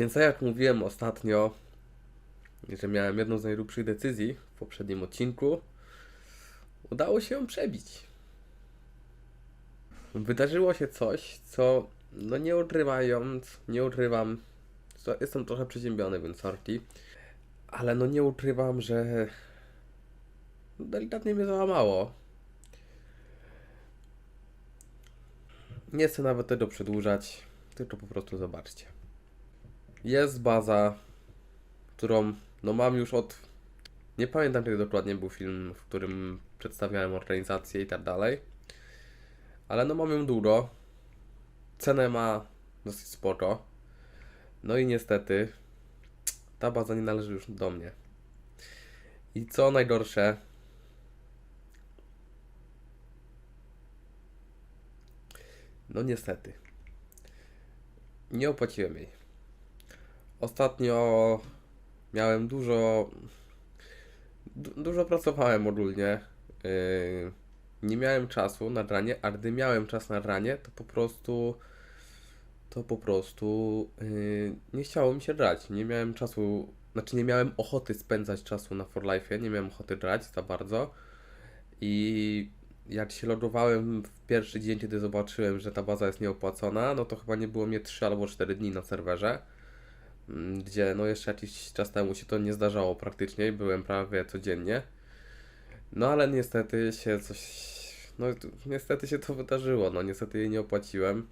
Więc tak jak mówiłem ostatnio, że miałem jedną z najróbszych decyzji w poprzednim odcinku, udało się ją przebić. Wydarzyło się coś, co no nie ukrywając, nie ukrywam, jestem trochę przeziębiony, więc sorry, ale no nie ukrywam, że delikatnie mnie załamało. Nie chcę nawet tego przedłużać, tylko po prostu zobaczcie. Jest baza, którą no mam już od. Nie pamiętam kiedy dokładnie był film, w którym przedstawiałem organizację i tak dalej. Ale no mam ją długo. Cenę ma dosyć spoko. No i niestety ta baza nie należy już do mnie. I co najgorsze, no niestety, nie opłaciłem jej. Ostatnio miałem dużo. Du dużo pracowałem ogólnie. Yy, nie miałem czasu na granie, a gdy miałem czas na granie, to po prostu. To po prostu yy, nie chciało mi się grać. Nie miałem czasu. Znaczy, nie miałem ochoty spędzać czasu na For Life, nie miałem ochoty grać za bardzo. I jak się logowałem w pierwszy dzień, kiedy zobaczyłem, że ta baza jest nieopłacona, no to chyba nie było mnie 3 albo 4 dni na serwerze. Gdzie no jeszcze jakiś czas temu się to nie zdarzało praktycznie byłem prawie codziennie. No ale niestety się coś. No niestety się to wydarzyło. No niestety jej nie opłaciłem.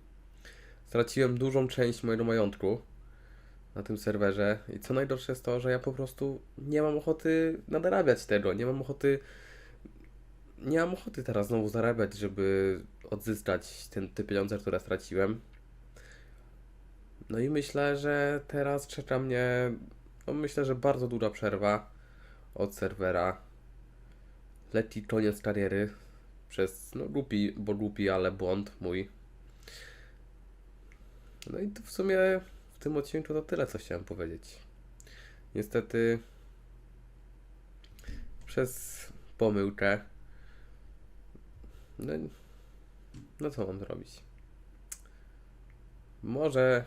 Straciłem dużą część mojego majątku na tym serwerze. I co najgorsze jest to, że ja po prostu nie mam ochoty nadrabiać tego. Nie mam ochoty. Nie mam ochoty teraz znowu zarabiać, żeby odzyskać ten, te pieniądze, które straciłem. No i myślę, że teraz czeka mnie, no myślę, że bardzo długa przerwa od serwera. Leci koniec kariery przez, no głupi, bo głupi, ale błąd mój. No i to w sumie w tym odcinku to tyle, co chciałem powiedzieć. Niestety przez pomyłkę no, no co mam zrobić? Może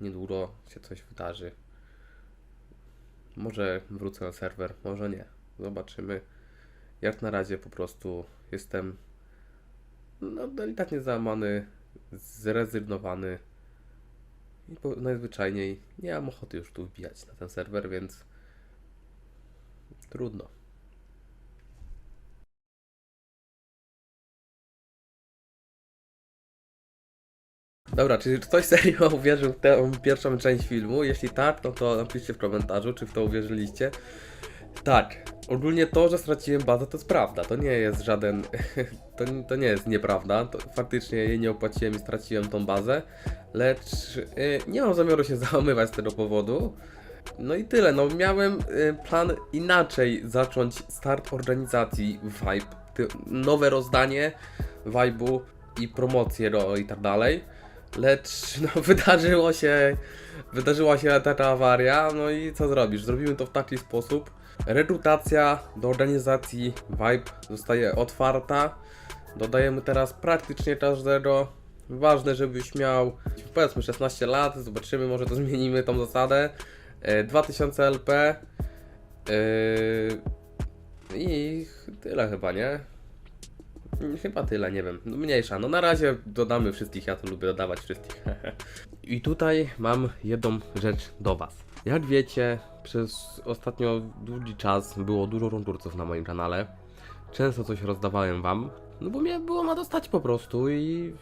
niedługo się coś wydarzy. Może wrócę na serwer, może nie. Zobaczymy. Jak na razie po prostu jestem no delikatnie załamany, zrezygnowany i po, najzwyczajniej nie mam ochoty już tu wbijać na ten serwer, więc trudno. Dobra, czy ktoś serio uwierzył w tę pierwszą część filmu? Jeśli tak, no to napiszcie w komentarzu, czy w to uwierzyliście. Tak, ogólnie to, że straciłem bazę, to jest prawda. To nie jest żaden. To, to nie jest nieprawda. To faktycznie jej nie opłaciłem i straciłem tą bazę. Lecz y, nie mam zamiaru się załamywać z tego powodu. No i tyle. No, miałem y, plan inaczej zacząć start organizacji Vibe. Ty, nowe rozdanie Vibe'u i promocję go i tak dalej. Lecz no, wydarzyło się, wydarzyła się taka awaria, no i co zrobisz? Zrobimy to w taki sposób. Rekrutacja do organizacji Vibe zostaje otwarta. Dodajemy teraz praktycznie każdego. Ważne, żebyś miał powiedzmy 16 lat, zobaczymy, może to zmienimy tą zasadę. E, 2000 LP. Yy, I tyle chyba, nie? Chyba tyle, nie wiem. No mniejsza. No na razie dodamy wszystkich, ja to lubię dodawać wszystkich. I tutaj mam jedną rzecz do Was. Jak wiecie, przez ostatnio długi czas było dużo rundurców na moim kanale. Często coś rozdawałem Wam, no bo mnie było na dostać po prostu i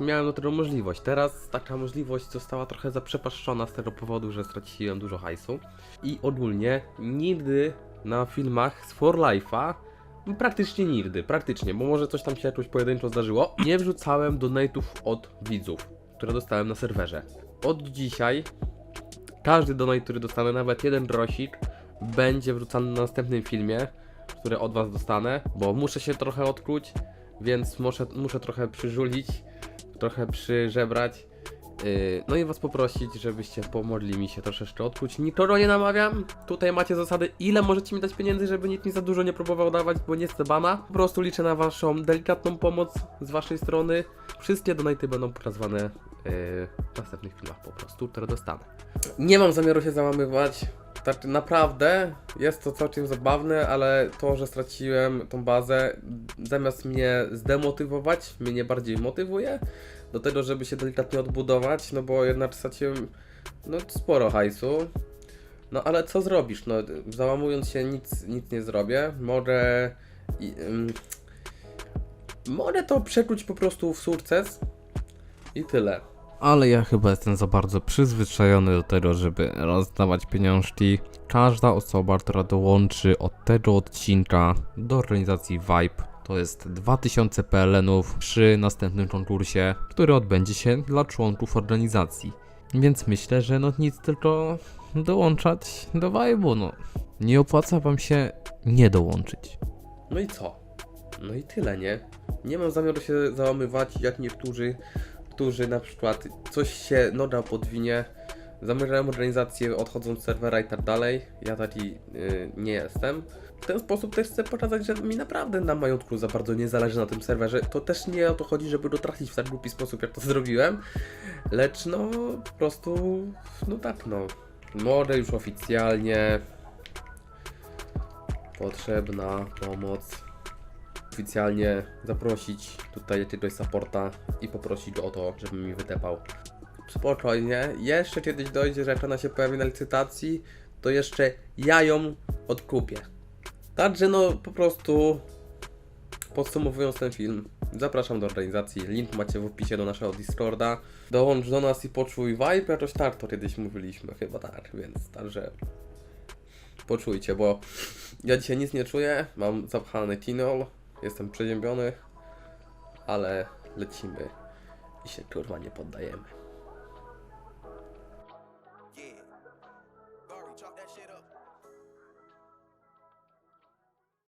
miałem do tego możliwość. Teraz taka możliwość została trochę zaprzepaszczona z tego powodu, że straciłem dużo hajsu. I ogólnie nigdy na filmach z For Life'a Praktycznie nigdy, praktycznie, bo może coś tam się jakoś pojedynczo zdarzyło. Nie wrzucałem donate'ów od widzów, które dostałem na serwerze. Od dzisiaj każdy donate, który dostanę, nawet jeden grosik, będzie wrzucany na następnym filmie, który od was dostanę, bo muszę się trochę odkuć, więc muszę, muszę trochę przyżulić, trochę przyżebrać no i was poprosić, żebyście pomogli mi się troszeczkę odkuć. Nikogo nie namawiam. Tutaj macie zasady, ile możecie mi dać pieniędzy, żeby nikt mi za dużo nie próbował dawać, bo nie chcę bana. Po prostu liczę na waszą delikatną pomoc z waszej strony. Wszystkie donaty będą pokazywane yy, w następnych filmach po prostu, które dostanę. Nie mam zamiaru się załamywać. Tak naprawdę jest to całkiem zabawne, ale to, że straciłem tą bazę, zamiast mnie zdemotywować, mnie bardziej motywuje do tego, żeby się delikatnie odbudować, no bo jednak straciłem no, sporo hajsu. No ale co zrobisz? No, załamując się nic, nic nie zrobię. Mogę. I, ym, mogę to przekuć po prostu w sukces i tyle. ale ja chyba jestem za bardzo przyzwyczajony do tego, żeby rozdawać pieniążki. Każda osoba, która dołączy od tego odcinka do organizacji Vibe, to jest 2000 PLN-ów przy następnym konkursie, który odbędzie się dla członków organizacji. Więc myślę, że no nic tylko dołączać do Vibe'u, no. Nie opłaca wam się nie dołączyć. No i co? No i tyle, nie? Nie mam zamiaru się załamywać, jak niektórzy, którzy na przykład coś się noga podwinie, zamykają organizację, odchodzą z serwera i tak dalej. Ja taki yy, nie jestem. W ten sposób też chcę pokazać, że mi naprawdę na majątku za bardzo nie zależy na tym serwerze. To też nie o to chodzi, żeby go w tak głupi sposób, jak to zrobiłem. Lecz no, po prostu, no tak no. Mogę już oficjalnie potrzebna pomoc oficjalnie zaprosić tutaj jakiegoś supporta i poprosić go o to, żeby mi wytepał. Spokojnie, jeszcze kiedyś dojdzie, że jak ona się pojawi na licytacji, to jeszcze ja ją odkupię. Także no po prostu podsumowując ten film, zapraszam do organizacji, link macie w opisie do naszego Discorda. Dołącz do nas i poczuj vibe, jakoś tak to kiedyś mówiliśmy, chyba tak, więc także poczujcie, bo ja dzisiaj nic nie czuję, mam zapchany tinol, jestem przeziębiony, ale lecimy i się kurwa nie poddajemy.